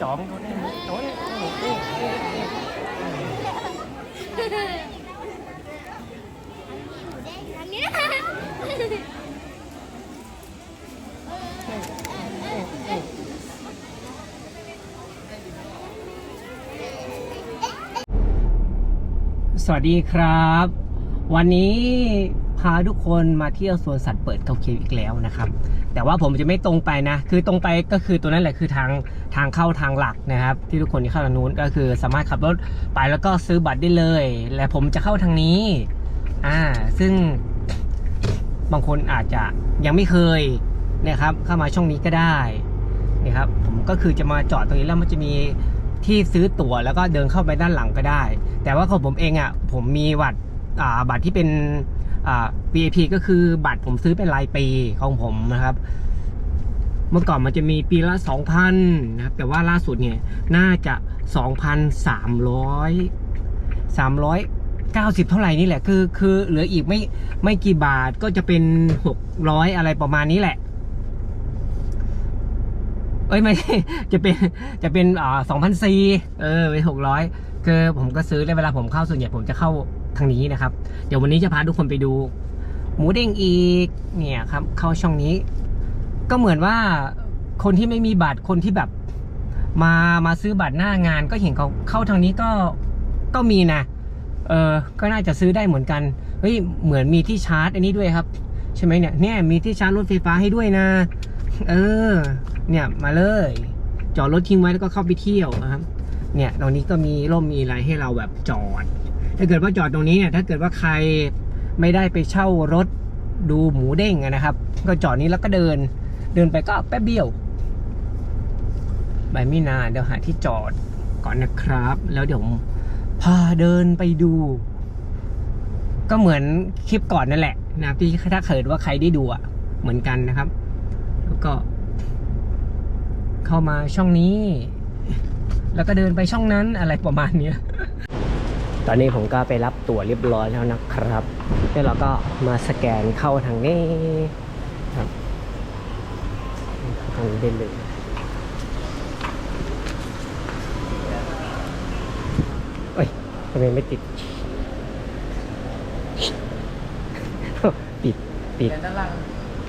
จองเขาได้โอ้ยโอ้ยโอ้ยโอ้ยโอ้ยทางสวัสดีครับ วันนี้ พาทุกคนมาเที่ยวสวนสัตว์เปิดเขาเขียวอีกแล้วนะครับ แต่ว่าผมจะไม่ตรงไปนะ คือตรงไปก็คือตัวนั้นแหละคือทางทางเข้าทางหลักนะครับ ที่ทุกคนที่เข้าทางนู้นก็คือสามารถขับรถไปแล้วก็ซื้อบัตรได้เลย และผมจะเข้าทางนี้ อ่า ซึ่งบางคนอาจจะยังไม่เคยนี่ยครับ เข้ามาช่องนี้ก็ได้นี่ครับผมก็คือจะมาจอดตรงนี้แล้วมันจะมีที่ซื้อตั๋วแล้วก็เดินเข้าไปด้านหลังก็ได้ แต่ว่าของผมเองอะผมมีบัตรอ่าบัตรที่เป็น VIP ก็คือบัตรผมซื้อเป็นรายปีของผมนะครับ เมื่อก่อนมันจะมีปีละ 2,000 นะครับ แต่ว่าล่าสุดเนี่ยน่าจะ 2,300 390 เท่าไหร่นี่แหละ คือคือเหลืออีกไม่ไม่กี่บาทก็จะเป็น 600 อะไรประมาณนี้แหละ เอ้ยไม่ใช่จะเป็นจะเป็นอ่าสองพันซีเออไปหกร้อยคือผมก็ซื้อในเวลาผมเข้าส่วนใหญ่ผมจะเข้า ทางนี้นะครับ เดี๋ยววันนี้จะพาทุกคนไปดู หมูเด้งอีกเนี่ยครับ เข้าช่องนี้ ก็เหมือนว่าคนที่ไม่มีบัตรคนที่แบบ มามาซื้อบัตรหน้างาน ก็เห็นเขาเข้าทางนี้ก็ก็มีนะเออก็น่าจะซื้อได้เหมือนกันเฮ้ยเหมือนมีที่ชาร์จอันนี้ด้วยครับ ใช่ไหมเนี่ยเนี่ยมีที่ชาร์จรถไฟฟ้าให้ด้วยนะ เออ เนี่ยมาเลย จอดรถทิ้งไว้แล้วก็เข้าไปเที่ยวนะครับ เนี่ยตรงนี้ก็มีร่มมีอะไรให้เราแบบจอด ถ้าเกิดว่าจอดตรงนี้เนี่ยถ้าเกิดว่าใครไม่ได้ไปเช่ารถดูหมูเด้งนะครับ ก็จอดนี้แล้วก็เดิน เดินไปก็แป๊บเดียวใบไม่นานเดี๋ยวหาที่จอดก่อนนะครับ แล้วเดี๋ยวพาเดินไปดู ก็เหมือนคลิปก่อนนั่นแหละนะที่ถ้าเกิดว่าใครได้ดูอะเหมือนกันนะครับ แล้วก็ เข้ามาช่องนี้ แล้วก็เดินไปช่องนั้นอะไรประมาณเนี้ย ตอนนี้ผมก็ไปรับตั๋วเรียบร้อยแล้วนะครับแล้วเราก็มาสแกนเข้าทางนี้ครับทางนี้ได้เลยเอ้ยทำไมไม่ติดปิดปิดนล่าง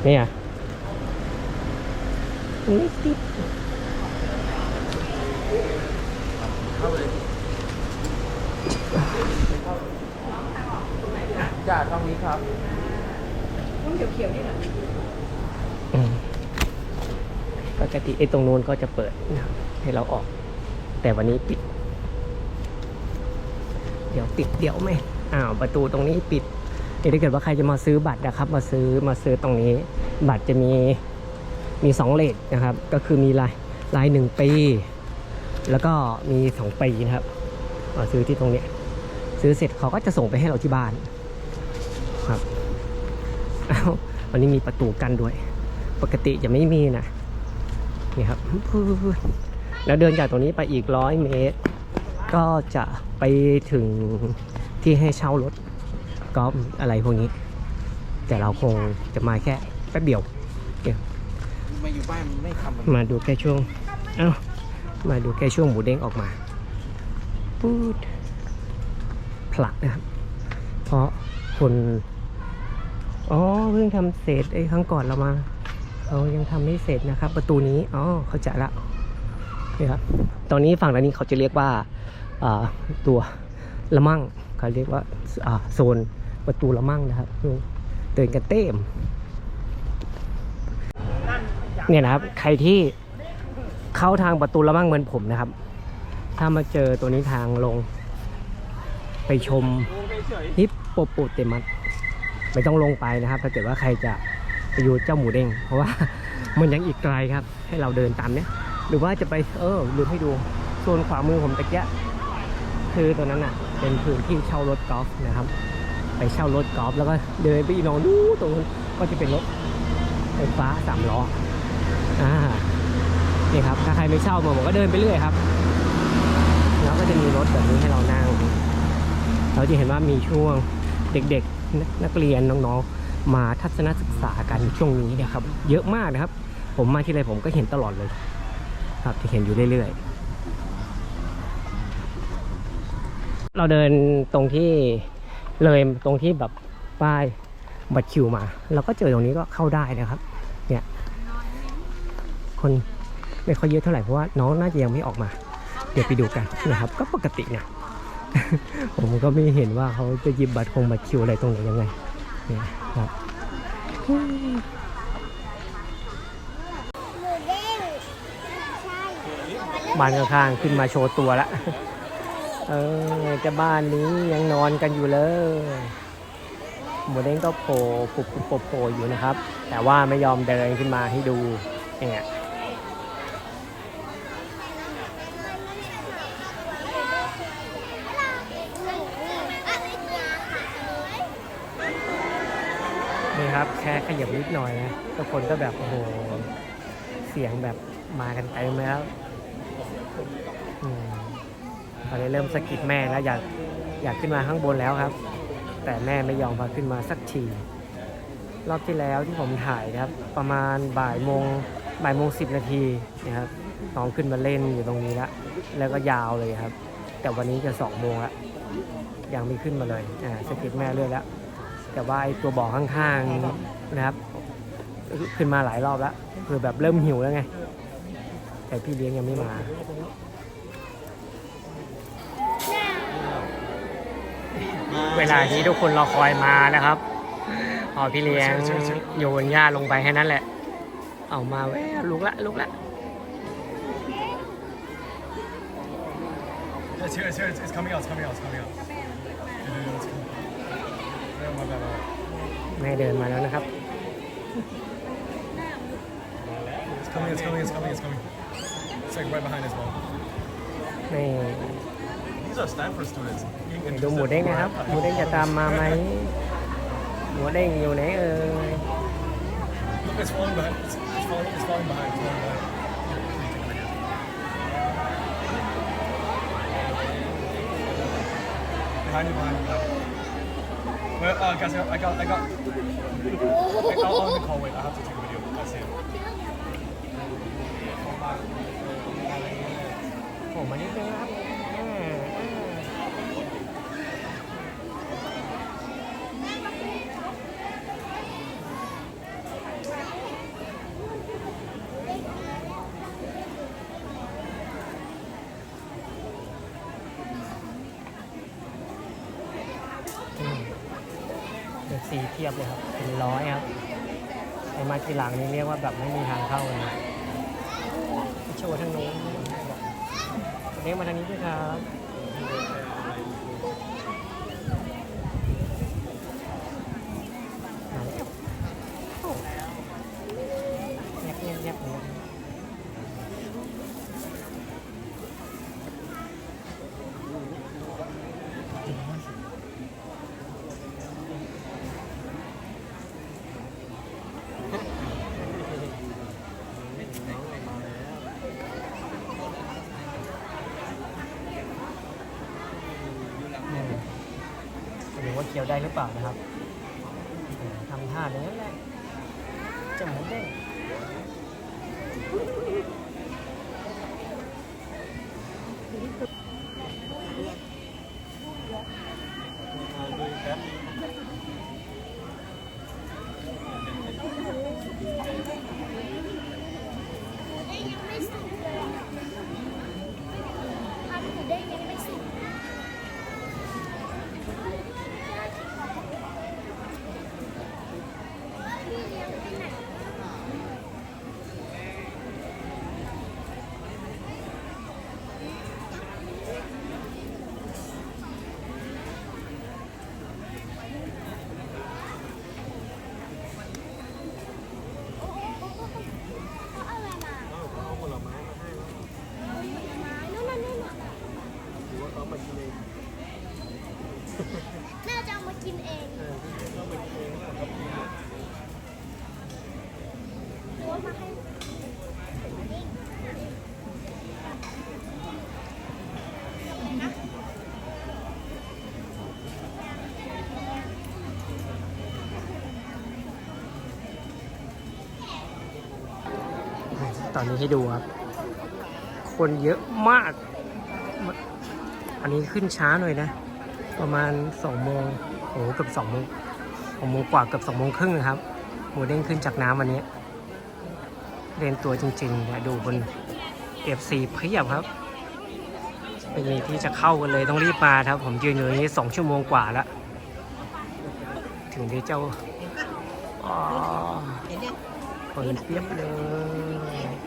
เนี่ยไม่ติดเข้าเลย จ้าตรงนี้ครับอืมปกติไอ้ตรงนู้นก็จะเปิดนะครับให้เราออก แต่วันนี้ปิด เดี๋ยวปิดเดี๋ยวไม่อ้าวประตูตรงนี้ปิดเดี๋ยวถ้าเกิดว่าใครจะมาซื้อบัตรนะครับ มาซื้อมาซื้อตรงนี้ บัตรจะมีมีสองเลทนะครับ ก็คือมีรายรายหนึ่งปี แล้วก็มีสองปีนะครับมาซื้อที่ตรงเนี้ย ซื้อเสร็จเขาก็จะส่งไปให้เราที่บ้านครับอ้าววันนี้มีประตูกันด้วย ปกติจะไม่มีนะนี่ครับพูดแล้วเดินจากตรงนี้ไปอีกร้อยเมตร ก็จะไปถึงที่ให้เช่ารถกอล์ฟอะไรพวกนี้ แต่เราคงจะมาแค่แป๊บเดียวมาอยู่บ้านไม่ทำมันมาดูแค่ช่วงเอ้ามาดูแค่ช่วงหมูเด้งออกมาพูด ผลักนะครับ เพราะคนอ๋อเพิ่งทำเสร็จไอ้ครั้งก่อนเรามาเรายังทำไม่เสร็จนะครับ ประตูนี้อ๋อเข้าใจละนี่ครับตอนนี้ฝั่งด้านนี้เขาจะเรียกว่าตัวละมั่งเขาเรียกว่าอ่าโซนประตูละมั่งนะครับเดินกันเต็มเนี่ยนะครับ ใครที่เข้าทางประตูละมั่งเหมือนผมนะครับ ถ้ามาเจอตัวนี้ทางลง ไปชมฮิปโปโปเตมัสไม่ต้องลงไปนะครับ ถ้าเกิดว่าใครจะไปอยู่เจ้าหมูเด้งเพราะว่ามันยังอีกไกลครับ ให้เราเดินตามเนี้ยหรือว่าจะไปเออลืมให้ดูโซนขวามือผมตะเกียะคือตัวนั้นอะ เป็นพื้นที่เช่ารถกอล์ฟนะครับ ไปเช่ารถกอล์ฟแล้วก็เดินไปอีกหนองนู้นตรงนู้นก็จะเป็นรถไฟฟ้าสามล้ออ่านี่ครับถ้าใครไม่เช่ามาผมก็เดินไปเรื่อยครับ แล้วก็จะมีรถแบบนี้ให้เรานั่ง เราจะเห็นว่ามีช่วงเด็กๆนักเรียนน้องๆ มาทัศนศึกษากันช่วงนี้นะครับ เยอะมากนะครับ ผมมาที่ไรผมก็เห็นตลอดเลย ครับจะเห็นอยู่เรื่อยๆ เราเดินตรงที่เลยตรงที่แบบป้ายบัตรคิวมา เราก็เจอตรงนี้ก็เข้าได้นะครับ เนี่ย คนไม่ค่อยเยอะเท่าไหร่เพราะว่าน้องน่าจะยังไม่ออกมา เดี๋ยวไปดูกันนะครับ ก็ปกตินะ ผมก็ไม่เห็นว่าเขาจะยิบบัตรคงบัตรคิวอะไรตรงไหนยังไงเนี่ยครับหมูเด้งใช่บ้านข้างๆขึ้นมาโชว์ตัวละเออจะบ้านนี้ยังนอนกันอยู่เลยหมูเด้งก็โผล่ปุบปุบโผล่อยู่นะครับ แต่ว่าไม่ยอมเดินขึ้นมาให้ดูเนี่ย ครับ แค่ขยับนิดหน่อยนะทุกคนก็แบบโอ้โหเสียงแบบมากันเต็มแล้วอืมตอนนี้เริ่มสะกิดแม่แล้วอยากอยากขึ้นมาข้างบนแล้วครับ แต่แม่ไม่ยอมพาขึ้นมาสักทีรอบที่แล้วที่ผมถ่ายครับ ประมาณบ่ายโมงบ่ายโมงสิบนาทีนะครับน้องขึ้นมาเล่นอยู่ตรงนี้แล้วแล้วก็ยาวเลยครับ แต่วันนี้จะสองโมงละยังไม่ขึ้นมาเลยอ่าสะกิดแม่เรื่อยแล้ว แต่ว่าไอ้ตัวบ่อข้างๆนะครับ ขึ้นมาหลายรอบแล้วคือแบบเริ่มหิวแล้วไง แต่พี่เลี้ยงยังไม่มาเวลาที่ทุกคนรอคอยมานะครับพอพี่เลี้ยงโยนหญ้าลงไปแค่นั้นแหละ เอามาแววลุกละลุกละ It's here, it's here, it's, it's coming out, it's coming out, it's coming out. It's coming. Yeah, my bad, my bad. แม่เดินมาแล้วนะครับ It's coming, it's coming, it's coming, it's coming. It's like right behind as well. นี่ These are Stanford students. Being ไหนดูหมูเด้งนะครับ หมูเด้งจะตามมาไหม หมูเด้งอยู่ไหนเอ่ย Look, it's falling behind. It's, it's falling, it's falling behind, it's falling behind. Behind you, behind you, behind you. Well, uh, guys, I got, I got, I got, I got on the call. Wait, I have to take a video. That's it. ผมมานิดนึงนะครับ เทียบเลยครับ เป็นร้อยครับไอ้มาทีหลังนี่เรียกว่าแบบไม่มีทางเข้าเลยนะโชว์ทางโน้นเลี้ยงมาทางนี้ด้วยครับแยบแยบแยบเลยอืม หรือว่าเคี้ยวได้หรือเปล่านะครับทำท่าอย่างนั้นแหละจะหมูเด้งไม่สุกเลยทำหมูเด้งยังไม่สุก เขาเอาอะไรมาเอาผลไม้มาให้ผลไม้นู่นนั่นนี่น่ะหรือว่าเขามากินเอง น่าจะเอามากินเองหรือว่ามาให้ ตอนนี้ให้ดูครับ คนเยอะมาก อันนี้ขึ้นช้าหน่อยนะ ประมาณสองโมงโอ้โหเกือบสองโมงสองโมงกว่าเกือบสองโมงครึ่งนะครับ หมูเด้งขึ้นจากน้ำวันนี้เรียนตัวจริงๆนี่ยดูบน FC เพียบครับไม่มีที่จะเข้ากันเลยต้องรีบมาครับ ผมยืนอยู่นี้สองชั่วโมงกว่าแล้ว ถึงที่เจ้าอ๋อคนเพียบเลย